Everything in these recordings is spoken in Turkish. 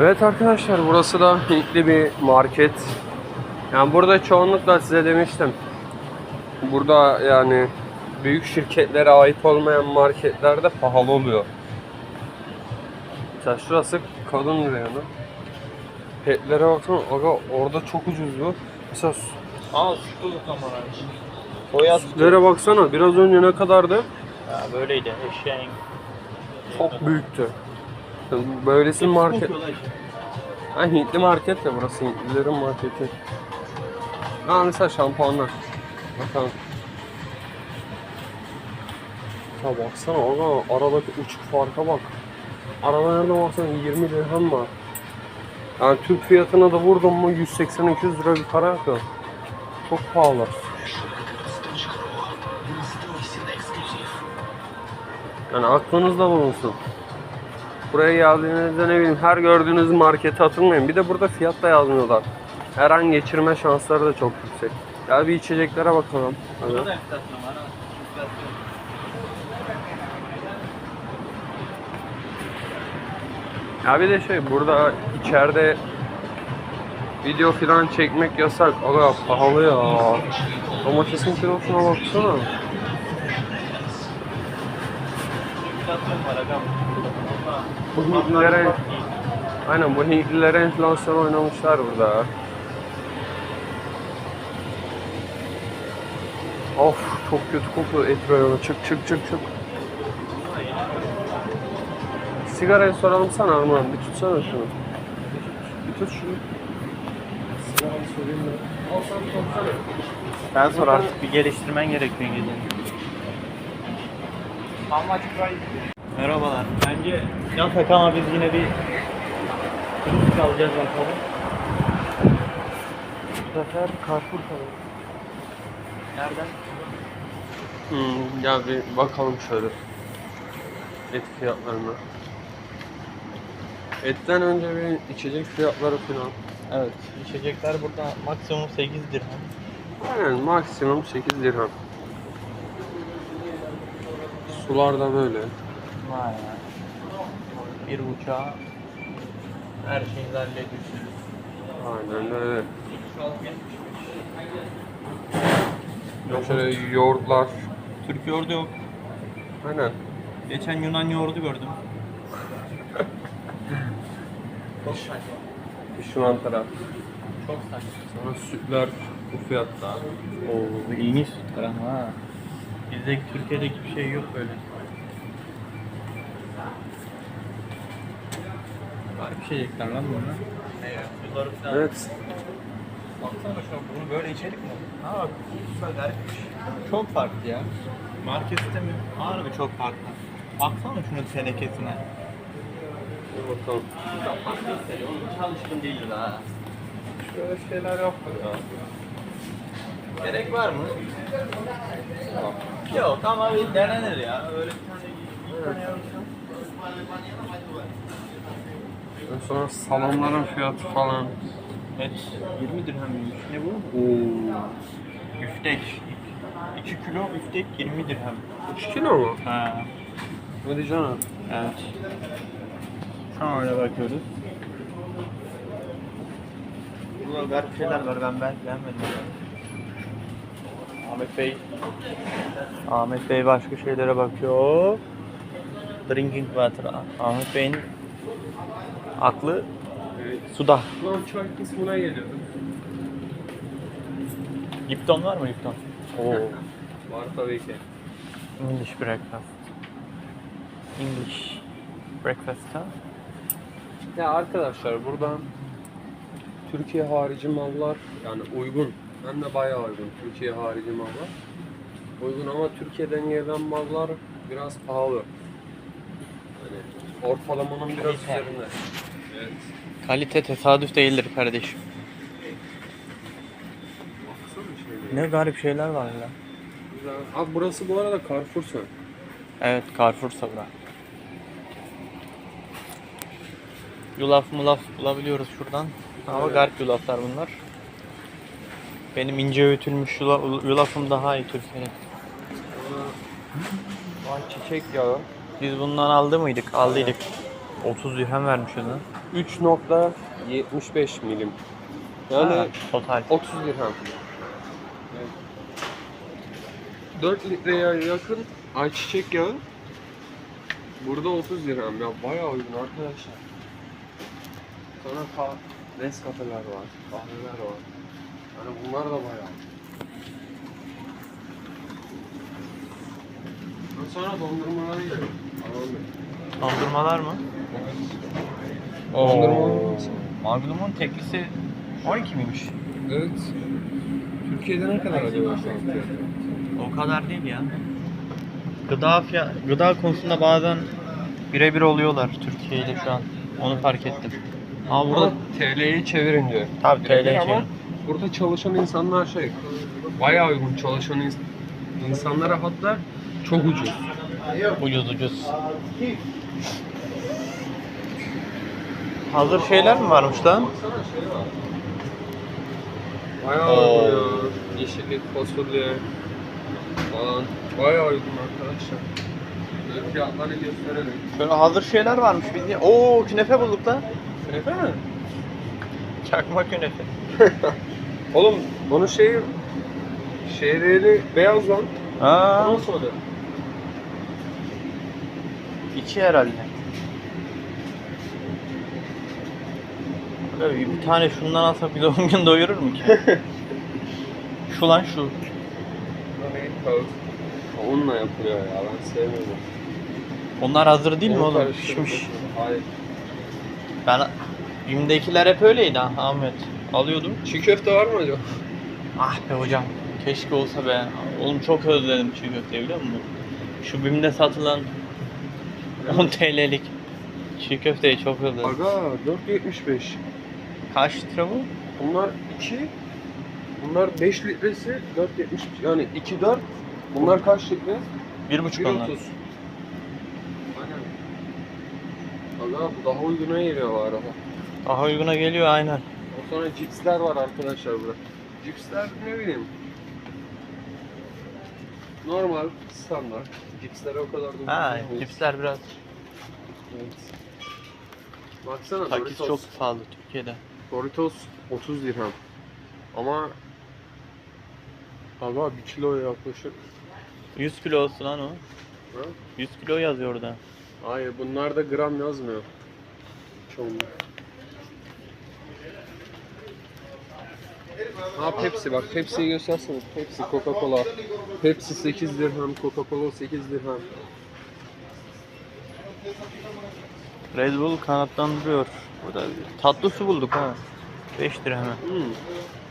Evet arkadaşlar burası da Hintli bir market. Yani burada çoğunlukla size demiştim. Burada yani büyük şirketlere ait olmayan marketlerde pahalı oluyor. Mesela şurası kadın reyonu. Petlere baksana aga orada çok ucuzdu. Mesela Aa sütlü kamera. Sütü. sütlere baksana biraz önce ne kadardı? Ha, böyleydi. Eşeğin. Çok büyüktü. Böylesi market. Ha Hintli market ya burası Hintlilerin marketi. Ha mesela şampuanlar. Bakalım. Ya baksana aga aradaki uçuk farka bak. Arada nerede baksan 20 dirhem var. Yani Türk fiyatına da vurdum mu 180-200 lira bir para yapıyor. Çok pahalı. Yani aklınızda bulunsun. Buraya geldiğinizde ne bileyim her gördüğünüz markete atılmayın. Bir de burada fiyat da yazmıyorlar. Her an geçirme şansları da çok yüksek. Gel bir içeceklere bakalım. Hadi. Ya bir de şey burada içeride video falan çekmek yasak. Aga pahalı ya. Domatesin kilosuna baksana. Enflasyon var agam. Bu Hintlilere, aynen bu Hintlilere enflasyon oynamışlar burada. Of çok kötü kokuyor et reyonu. Çık çık çık çık. Sigarayı soralım sana Armağan. Bir tutsana şunu. Bir tut şunu. Sigarayı sorayım ben. Al sen tutsana. Sen sor artık bir geliştirmen gerekiyor gecenin. Merhabalar. Bence Can Taka ama biz yine bir Kırmızı alacağız bakalım. Bu sefer Carrefour kalıyor. Nereden? Hmm, ya bir bakalım şöyle. Et fiyatlarına. Etten önce bir içecek fiyatları falan. Evet. İçecekler burada maksimum 8 dirhem. Aynen maksimum 8 dirhem. Sular da böyle. Vay ya. Bir uçağa her şeyi hallediyorsunuz. Aynen öyle. Şöyle yoğurtlar. Türk yoğurdu yok. Aynen. Geçen Yunan yoğurdu gördüm. Çok saçma. Şu an taraf. Çok saçma. Sonra sütler bu fiyatta. Oo, ilginç sütler ama ha. Bizdeki Türkiye'deki bir şey yok böyle. Garip içecekler lan bunlar. Evet. Baksana şu an bunu böyle içerik mi? Ha bak güzel garip bir şey. Çok farklı ya. Markette mi? Harbi çok farklı. Baksana şunun tenekesine. Bir bakalım. Çok farklı hissediyor. Hiç alışkın değiliz ha. Şöyle şeyler yaptık ya. Gerek var mı? Yok ama bir denenir ya. Öyle bir tane sonra salamların fiyatı falan. Et 20 dirhemmiş. Ne bu? Oo. Büftek. 2 kilo büftek 20 dirhem. 3 kilo mu? Ha. Hadi canım. Evet. Şöyle bakıyoruz. Burada garip şeyler var ben ben beğenmedim. Ahmet Bey. Ahmet Bey başka şeylere bakıyor. Drinking water. Ahmet Bey'in aklı Evet. suda. Lan çay kısmına geliyoruz. Lipton var mı Lipton? Oo. Var tabii ki. English breakfast. English breakfast ha? Ya arkadaşlar buradan Türkiye harici mallar yani uygun. Hem de bayağı uygun Türkiye harici mallar. Uygun ama Türkiye'den gelen mallar biraz pahalı. Yani ortalamanın biraz Kalite. üzerinde. Evet. Kalite tesadüf değildir kardeşim. Ne garip şeyler var ya. Güzel. Abi burası bu arada Carrefour sen. Evet Carrefour sabra. Yulaf mulaf bulabiliyoruz şuradan. Ama Evet. garip yulaflar bunlar. Benim ince öğütülmüş yula- yulafım daha iyi Türkiye'de. Vay çiçek yağı. Biz bundan aldı mıydık? Aldıydık. 30 dirhem vermiş lan. 3.75 milim. Yani Ha, total. 30 dirhem. 4 litreye yakın ayçiçek yağı. Burada 30 dirhem ya bayağı uygun arkadaşlar. Sonra ka Nescafe'ler var, kahveler var. Yani bunlar da bayağı. Sonra dondurmalara geliyor. Alalım. Dondurmalar mı? Dondurma. Magnum'un teklisi 12 miymiş? Evet. Türkiye'de ne kadar acaba şu an? O kadar değil ya. Gıda fiyat, gıda konusunda bazen birebir oluyorlar Türkiye ile şu an. Onu fark ettim. Ama burada TL'yi çevirince. Tabii, Birebir TL'yi ama çevir. Burada çalışan insanlar şey bayağı uygun çalışan ins- insanlara hatta çok ucuz. ucuz ucuz. Hazır şeyler mi varmış lan? Baksana şey var. Bayağı Oo. uygun ya. Yeşillik, fasulye falan. Bayağı uygun arkadaşlar. Böyle fiyatları gösterelim. Şöyle hazır şeyler varmış biz ya. Oo künefe bulduk lan. Künefe mi? Çakma künefe. Oğlum bunun şeyi şehriyeli beyaz lan. Aa, Bu nasıl oluyor? içi herhalde. Böyle bir tane şundan alsak bir 10 gün doyurur mu ki? şu lan şu. Onunla yapılıyor ya ben sevmiyorum. Onlar hazır değil mi Onu oğlum? karıştırıp Pişmiş. yapıyor. Hayır. Ben BİM'dekiler hep öyleydi ha, Ahmet. Alıyordum. Çiğ köfte var mı acaba? Ah be hocam. Keşke olsa be. Oğlum çok özledim çiğ köfte biliyor musun? Şu BİM'de satılan 10 TL'lik çiğ köfteyi çok özledim. Aga 4.75. Kaç litre bu? Bunlar 2. Bunlar 5 litresi 4.70. Yani 2 4. Bunlar kaç litre? 1,5 onlar. 1.30. Aynen. Aga bu daha uyguna geliyor bu arada. Daha uyguna geliyor aynen. O sonra cipsler var arkadaşlar burada. Cipsler ne bileyim. Normal, standart. Cipsler o kadar da Ha, değil. cipsler biraz. Evet. Baksana Takis Doritos. çok pahalı Türkiye'de. Doritos 30 dirhem. Ama Aga 1 kiloya yaklaşık. 100 kilo olsun lan o. Ha? 100 kilo yazıyor orada. Hayır bunlarda gram yazmıyor. Çoğunluk. Ha Pepsi bak Pepsi'yi göstersene. Pepsi, Coca-Cola. Pepsi 8 dirhem, Coca-Cola 8 dirhem. Red Bull kanatlandırıyor. Burada bir tatlı su bulduk ha. 5 lira hemen. Hmm.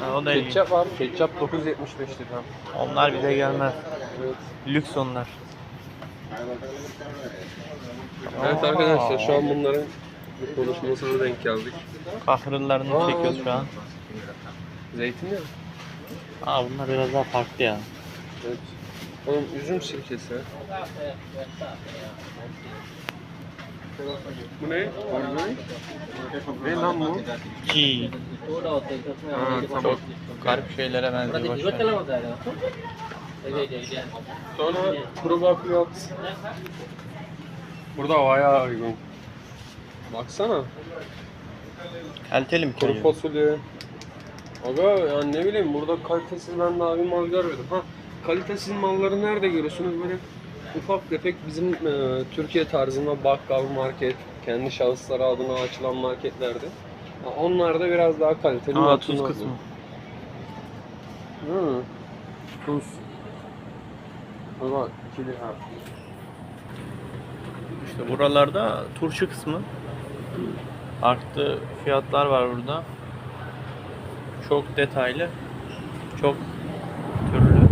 Ha, o da iyi. Ketçap var. Ketçap 9.75 dirhem. Onlar bize gelmez. Evet. Lüks onlar. Evet arkadaşlar şu an bunların konuşmasına denk geldik. Kahrıllarını çekiyoruz şu an. Zeytinyağı. Aa bunlar biraz daha farklı ya. Evet. Oğlum üzüm sirkesi. Bu ne? Organik? Ne lan bu? Ki Ha, tamam. çok garip şeylere benziyor. boş ver. Sonra kuru bakliyat. Burada bayağı uygun. Baksana. Kaliteli mi Kuru fasulye. Aga yani ne bileyim burada kalitesiz ben daha bir mal görmedim. Ha kalitesiz malları nerede görüyorsunuz? Böyle ufak tefek bizim e, Türkiye tarzında bakkal, market, kendi şahısları adına açılan marketlerde. Ha, onlarda biraz daha kaliteli. Aa tuz kısmı. Hı. Tuz. Aga 2 lira. İşte buralarda turşu kısmı. Farklı fiyatlar var burada. Çok detaylı. Çok türlü.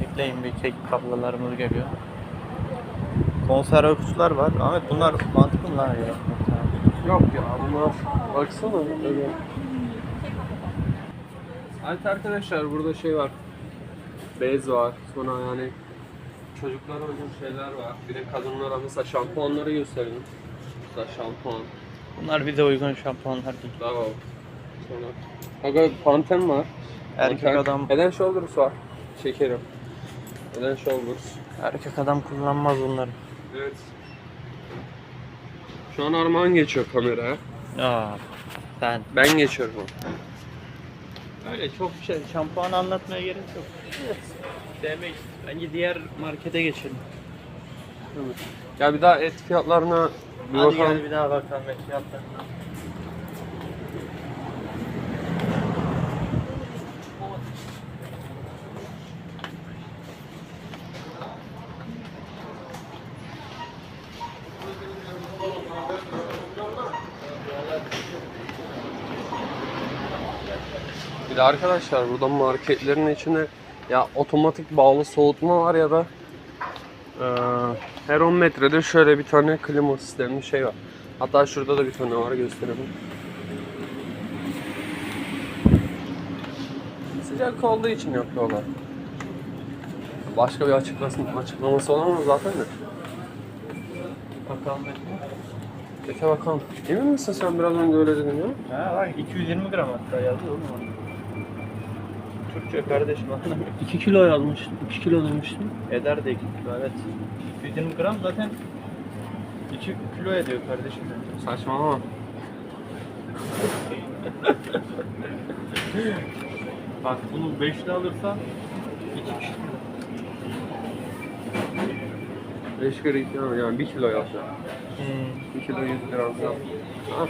Bekleyin bir kek kablolarımız geliyor. Konserve kutular var. Ahmet bunlar mantıklı mı lan ya? Yok ya bunlar baksana öyle. Evet arkadaşlar burada şey var. Bez var. Sonra yani çocuklara uygun şeyler var. Bir de kadınlara mesela şampuanları gösterelim. Mesela şampuan. Bunlar bize uygun şampuanlar değil. Tamam. Sonra Aga Pantene var. Erkek Pantene. adam Head and Shoulders var. Şekerim. Head and Shoulders. erkek adam kullanmaz bunları. Evet. Şu an Armağan geçiyor kameraya. Aa, sen. Ben geçiyorum. Öyle çok şey. Şampuan anlatmaya gerek yok. Demek bence diğer markete geçelim. Ya bir daha et fiyatlarına bir Hadi bakalım. gel bir daha bakalım et fiyatlarına. Bir de arkadaşlar burada marketlerin içinde ya otomatik bağlı soğutma var ya da eee, her 10 metrede şöyle bir tane klima sistemli şey var. Hatta şurada da bir tane var gösterelim. Sıcak olduğu için yapıyorlar. Başka bir açıklaması, açıklaması olamaz zaten de. Bakalım. Peki bakalım. Emin misin sen biraz önce öyle dedin ya? Ha bak 220 gram hatta yazıyor oğlum. Türkçe kardeşim anlamıyor. 2 kilo yazmıştım. 2 kilo demiştim. Eder de 2 kilo evet. 220 gram zaten 2 kilo ediyor kardeşim. Saçmalama. Bak bunu 5'li alırsa 2 kişi. 5 kere 2 yani 1 kilo. Hmm. 1 kilo 100 gram. Ha.